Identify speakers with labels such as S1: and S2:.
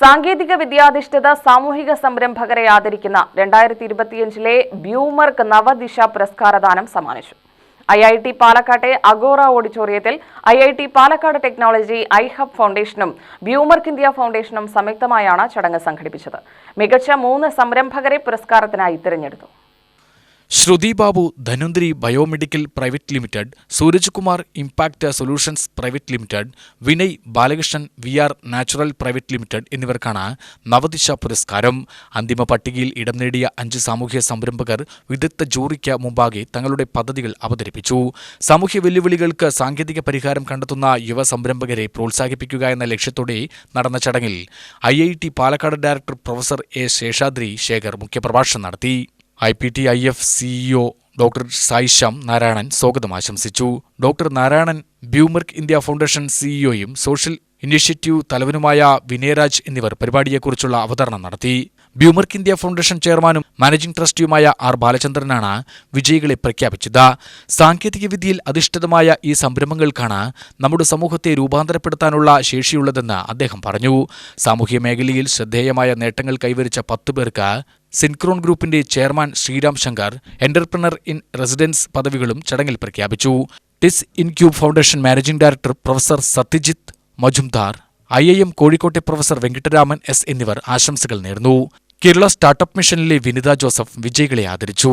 S1: സാങ്കേതിക വിദ്യാധിഷ്ഠിത സാമൂഹിക സംരംഭകരെ ആദരിക്കുന്ന രണ്ടായിരത്തി ഇരുപത്തിയഞ്ചിലെ ബ്യൂമർക്ക് നവദിശ പുരസ്കാരദാനം സമ്മാനിച്ചു. ഐ ഐ ടി പാലക്കാട്ടെ അഗോറ ഓഡിറ്റോറിയത്തിൽ I I T Palakkad technology I hub ഫൗണ്ടേഷനും ബ്യൂമർക്ക് ഇന്ത്യ ഫൗണ്ടേഷനും സംയുക്തമായാണ് ചടങ്ങ് സംഘടിപ്പിച്ചത്. മികച്ച മൂന്ന് സംരംഭകരെ പുരസ്കാരത്തിനായി തിരഞ്ഞെടുത്തു.
S2: Sruthi Babu Dhanundri biomedical private limited Sooraj Kumar impact solutions private limited Vinay Balakrishnan V R natural private limited എന്നിവർക്കാണ് നവദിശ പുരസ്കാരം. അന്തിമ പട്ടികയിൽ ഇടം നേടിയ അഞ്ച് സാമൂഹ്യ സംരംഭകർ വിദഗ്ധ ജൂറിക്ക് മുമ്പാകെ തങ്ങളുടെ പദ്ധതികൾ അവതരിപ്പിച്ചു. സാമൂഹ്യ വെല്ലുവിളികൾക്ക് സാങ്കേതിക പരിഹാരം കണ്ടെത്തുന്ന യുവ സംരംഭകരെ പ്രോത്സാഹിപ്പിക്കുക എന്ന ലക്ഷ്യത്തോടെ നടന്ന ചടങ്ങിൽ I Palakkad director professor A Seshadri Sekhar മുഖ്യപ്രഭാഷണം നടത്തി. I P T I F CEO doctor Saisyam Narayanan സ്വാഗതം ആശംസിച്ചു. ഡോക്ടർ നാരായണൻ ബ്യൂമർക്ക് ഇന്ത്യ ഫൗണ്ടേഷൻ സിഇഒയും സോഷ്യൽ ഇനിഷ്യേറ്റീവ് തലവനുമായ വിനയരാജ് എന്നിവർ പരിപാടിയെക്കുറിച്ചുള്ള അവതരണം നടത്തി. ബ്യൂമർക്ക് ഇന്ത്യ ഫൗണ്ടേഷൻ ചെയർമാനും മാനേജിംഗ് ട്രസ്റ്റിയുമായ ആർ ബാലചന്ദ്രനാണ് വിജയികളെ പ്രഖ്യാപിച്ചത്. സാങ്കേതികവിദ്യയിൽ അധിഷ്ഠിതമായ ഈ സംരംഭങ്ങൾക്കാണ് നമ്മുടെ സമൂഹത്തെ രൂപാന്തരപ്പെടുത്താനുള്ള ശേഷിയുള്ളതെന്ന് അദ്ദേഹം പറഞ്ഞു. സാമൂഹ്യ മേഖലയിൽ ശ്രദ്ധേയമായ നേട്ടങ്ങൾ കൈവരിച്ച പത്ത് പേർക്ക് സിൻക്രോൺ ഗ്രൂപ്പിന്റെ chairman Sriram Shankar entrepreneur in residence പദവികളും ചടങ്ങിൽ പ്രഖ്യാപിച്ചു. ടിസ് ഇൻക്യൂബ് foundation managing director professor Satyajit Majumdar I I M കോഴിക്കോട്ടെ പ്രൊഫസർ വെങ്കിട്ടരാമൻ എസ് എന്നിവർ ആശംസകൾ നേർന്നു. കേരള സ്റ്റാർട്ടപ്പ് മിഷനിലെ വിനിത ജോസഫ് വിജയികളെ ആദരിച്ചു.